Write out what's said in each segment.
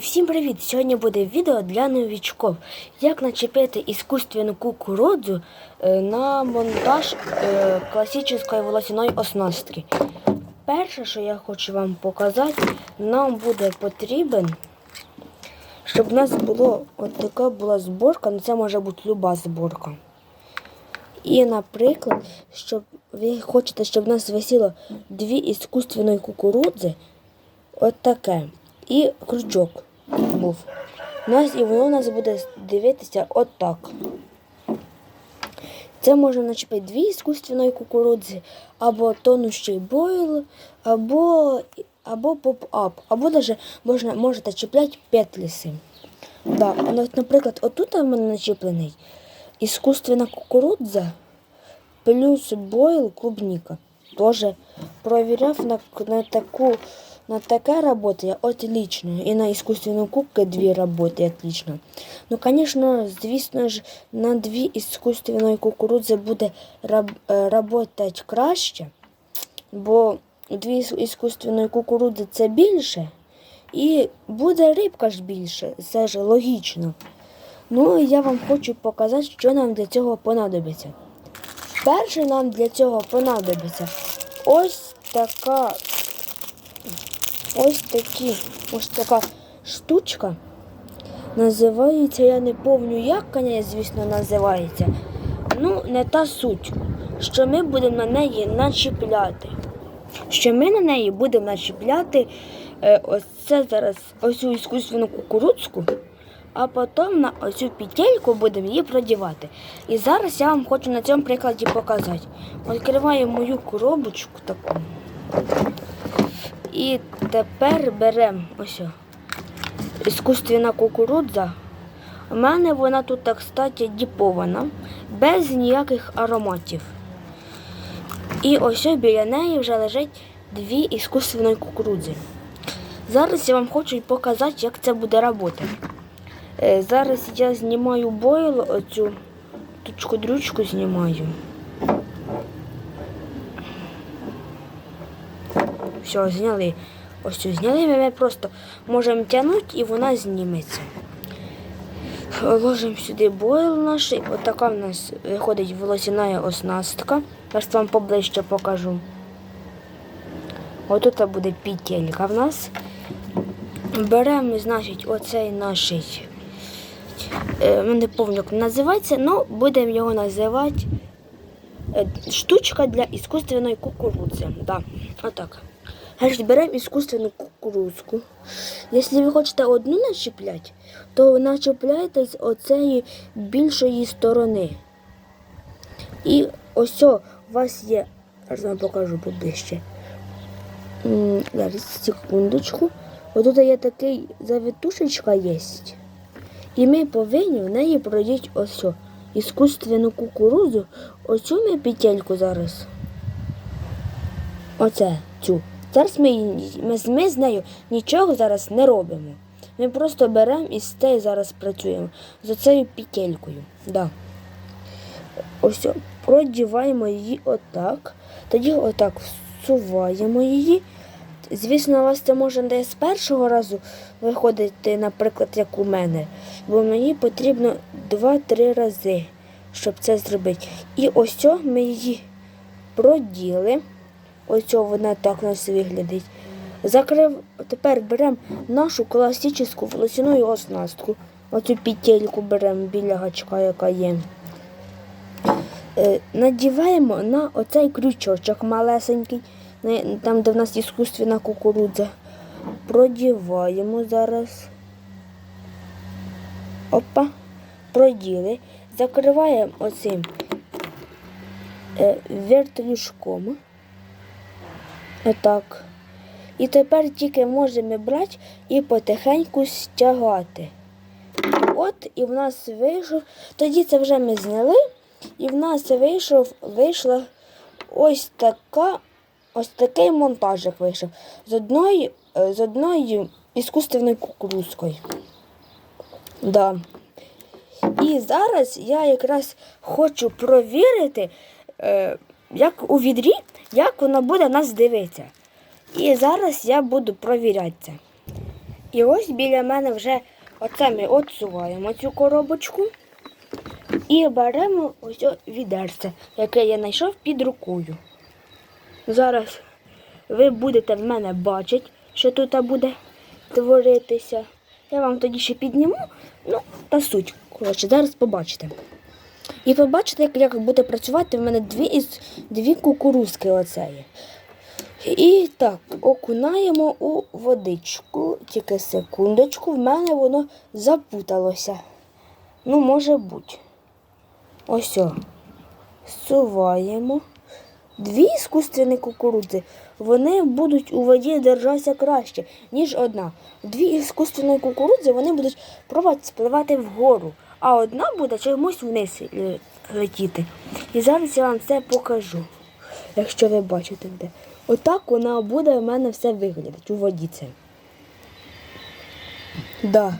Всім привіт! Сьогодні буде відео для новічків. Як начепити іскусственну кукурудзу е, на монтаж е, класичної волосяної оснастки. Перше, що я хочу вам показати, нам буде потрібен, щоб у нас було от така була зборка, ну це може бути люба зборка. І, наприклад, щоб ви хочете, щоб у нас висіло дві іскусственної кукурудзи, от таке. І крючок був. Нас і воно у нас буде дивитися отак. Це можна начепити дві іскусственної кукурудзи, або тонущий бойл, або, або поп-ап, або навіть можна, можете чіпляти петліси. Да, ну, наприклад, отут у мене начеплений іскусственна кукурудза плюс бойл клубника. Тоже провіряв на, на таку на таке работає отлично. І на искусственную кубку дві работає отлично. Ну, звісно, звісно ж, на дві іскусственної кукурудзи буде раб, е, работать краще, бо дві іс- іскусственної кукурудзи це більше, і буде рибка ж більше. Це ж логічно. Ну, я вам хочу показати, що нам для цього понадобиться. Перше нам для цього понадобиться ось така ось такі, ось така штучка. Називається, я не пам'ятаю, як вона, звісно, називається. Ну, не та суть, що ми будемо на неї начіпляти. Що ми на неї будемо начіпляти е, ось це зараз ось цю іскусственну кукурудзку, а потім на ось цю петельку будемо її продівати. І зараз я вам хочу на цьому прикладі показати. Відкриваю мою коробочку таку. І тепер беремо ось іскусственна кукурудза. У мене вона тут, так кстати, діпована, без ніяких ароматів. І ось біля неї вже лежать дві іскусственної кукурудзи. Зараз я вам хочу показати, як це буде працювати. Е, Зараз я знімаю бойл, оцю тучку-дрючку знімаю. Все, зняли. Ось цю зняли, ми просто можемо тягнути і вона зніметься. Ложимо сюди бойл наш. Отака в нас виходить волосяна оснастка. Зараз вам поближче покажу. Отут буде петелька в нас. Беремо, значить, оцей наш. Е, не пам'ятаю, називається, але будемо його називати е, штучка для іскусственної кукурудзи. Да, отак. Значить, беремо іскусственну кукурудзку. Якщо ви хочете одну начіпляти, то начіпляйте з оцеї більшої сторони. І ось у вас є, зараз вам покажу поближче. М, Зараз секундочку. Отут є такий завитушечка є. І ми повинні в неї продіти ось іскусственну кукурудзу. Оцю ми петельку зараз. Оце цю. Зараз ми, ми, з- нею нічого зараз не робимо. Ми просто беремо і з цією зараз працюємо. З цією петелькою. Да. Ось продіваємо її отак. Тоді отак всуваємо її. Звісно, у вас це може не з першого разу виходити, наприклад, як у мене. Бо мені потрібно 2-3 рази, щоб це зробити. І ось ми її проділи. Ось вона так у нас виглядить. Закрив, тепер беремо нашу класичну волосяну оснастку. Оцю петельку беремо біля гачка, яка є. Е, надіваємо на оцей крючочок малесенький, там, де в нас іскусственна кукурудза. Продіваємо зараз. Опа, проділи. Закриваємо оцим е, вертлюжком. Отак. І тепер тільки можемо брати і потихеньку стягати. От і в нас вийшов. Тоді це вже ми зняли, і в нас вийшов, вийшла ось така, ось такий монтажик вийшов з одної, е, з одної іскусственною кукурузкою. Да. І зараз я якраз хочу провірити, е, як у відрі, як воно буде нас дивитися. І зараз я буду провіряти це. І ось біля мене вже оце ми отсуваємо цю коробочку і беремо ось відерце, яке я знайшов під рукою. Зараз ви будете в мене бачити, що тут буде творитися. Я вам тоді ще підніму, ну, та суть. Коротше, зараз побачите. І побачите, як, як буде працювати в мене дві із дві кукурузки оцеї. І так, окунаємо у водичку. Тільки секундочку, в мене воно запуталося. Ну, може бути. Ось. о. Суваємо. Дві іскусственні кукурудзи, вони будуть у воді держатися краще, ніж одна. Дві іскусственні кукурудзи вони будуть пробувати спливати вгору, а одна буде чомусь вниз летіти. І зараз я вам це покажу, якщо ви бачите де. Отак вона буде в мене все виглядати у воді це. Да.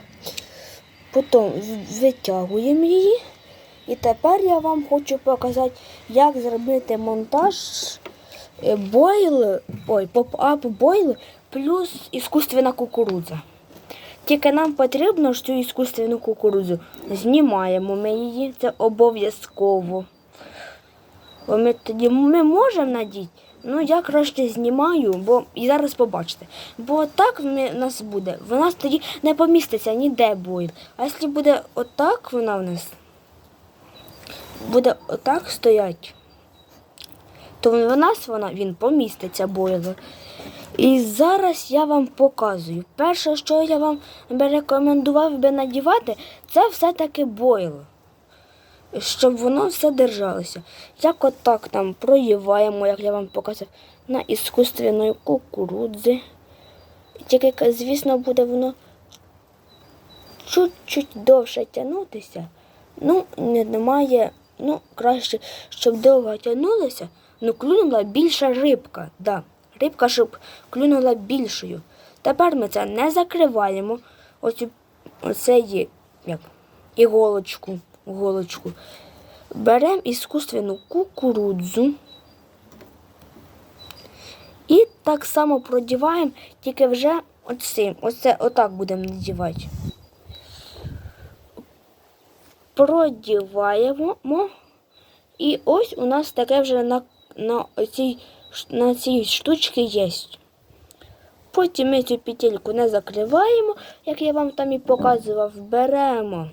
Потім витягуємо її. І тепер я вам хочу показати, як зробити монтаж е, бойл, ой, поп-ап бойл плюс іскусственна кукурудза. Тільки нам потрібно ж цю іскусственну кукурудзу. Знімаємо ми її, це обов'язково. Бо ми тоді ми можемо надіти. Ну, я краще знімаю, бо і зараз побачите. Бо так в нас буде. В нас тоді не поміститься ніде бойл. А якщо буде отак вона в нас буде отак стоять, то в нас вона, він поміститься бойлер. І зараз я вам показую. Перше, що я вам би рекомендував би надівати, це все-таки бойлер. Щоб воно все держалося. Як отак там проїваємо, як я вам показав, на іскусственної кукурудзи. Тільки, звісно, буде воно чуть-чуть довше тягнутися. Ну, не- немає, ну, краще, щоб довго тягнулося, ну клюнула більша рибка. Да. Рибка, щоб клюнула більшою. Тепер ми це не закриваємо. Оцю, оце є як, іголочку, іголочку. Беремо іскусственну кукурудзу. І так само продіваємо, тільки вже оцим. Оце отак будемо надівати. Продіваємо. І ось у нас таке вже на, на, цій, на цій штучці є. Потім ми цю петельку не закриваємо, як я вам там і показував, беремо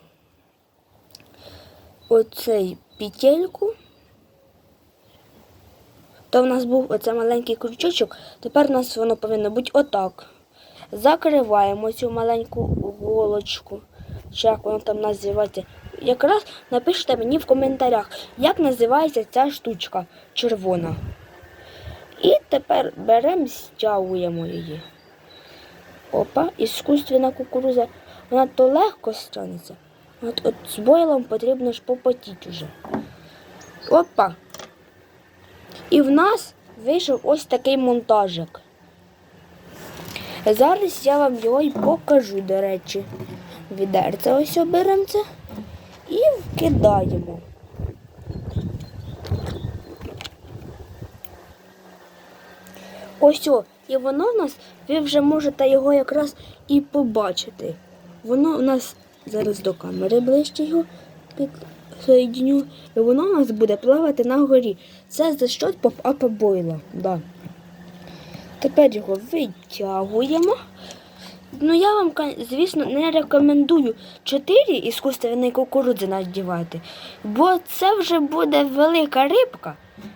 оцей петельку. То в нас був оце маленький крючочок, тепер у нас воно повинно бути отак. Закриваємо цю маленьку голочку, чи як воно там називається. Якраз напишіть мені в коментарях, як називається ця штучка червона. І тепер беремо, стягуємо її. Опа, іскусственна кукуруза. Вона то легко станеться. От, от з бойлом потрібно ж попотіти вже. Опа. І в нас вийшов ось такий монтажик. Зараз я вам його і покажу, до речі. Відерце ось оберемо це і вкидаємо. Ось о, і воно в нас, ви вже можете його якраз і побачити. Воно у нас зараз до камери ближче його підсоєдню, і воно у нас буде плавати на горі. Це за що поп-апа бойла. Да. Тепер його витягуємо. Ну, я вам, звісно, не рекомендую 4 іскусственні кукурудзи надівати, бо це вже буде велика рибка.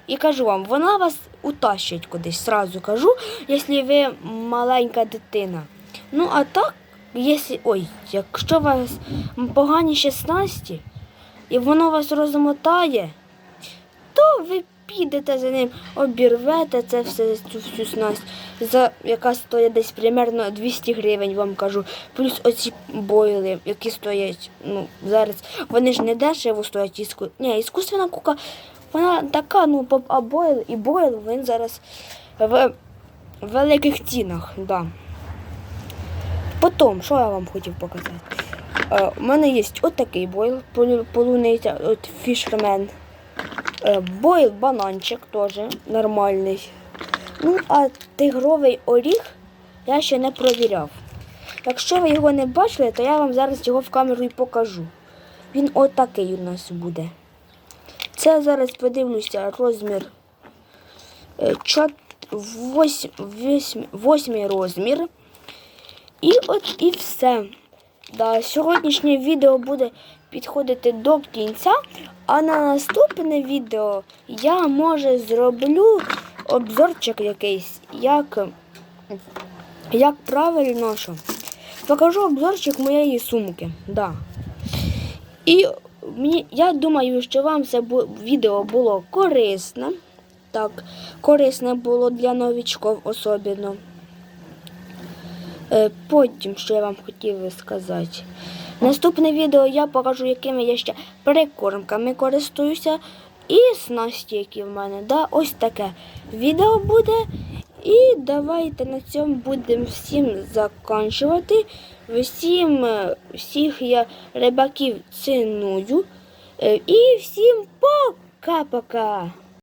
І кажу вам, вона вас утащить кудись, сразу кажу, якщо ви маленька дитина. Ну, а так, якщо, ой, якщо у вас погані 16 і воно вас розмотає, то ви підете за ним, обірвете це все, цю всю снасть, за, яка стоїть десь примерно 200 гривень, вам кажу. Плюс оці бойли, які стоять, ну, зараз, вони ж не дешево стоять. Іску... Ні, іскусственна кука, вона така, ну, а бойл і бойл, він зараз в великих цінах, да. Потім, що я вам хотів показати? Е, у мене є отакий бойл, полу- полуниця, от фішермен. Е, Бойл бананчик теж нормальний. Ну, а тигровий оріг я ще не провіряв. Якщо ви його не бачили, то я вам зараз його в камеру і покажу. Він отакий у нас буде. Це зараз подивлюся розмір. е, чот- восьм- восьм- Восьмий розмір. І от і все. Да, сьогоднішнє відео буде підходити до кінця, а на наступне відео я може зроблю обзорчик якийсь, як, як правильно що. Покажу обзорчик моєї сумки. Да. І мені, я думаю, що вам це відео було корисне. Так, корисне було для новічків особливо. Е, Потім, що я вам хотів сказати. Наступне відео я покажу, якими я ще прикормками користуюся. І снасті, які в мене. Да, ось таке відео буде. І давайте на цьому будемо всім закінчувати. Всім, е, всіх я рибаків ціную. Е, І всім пока-пока.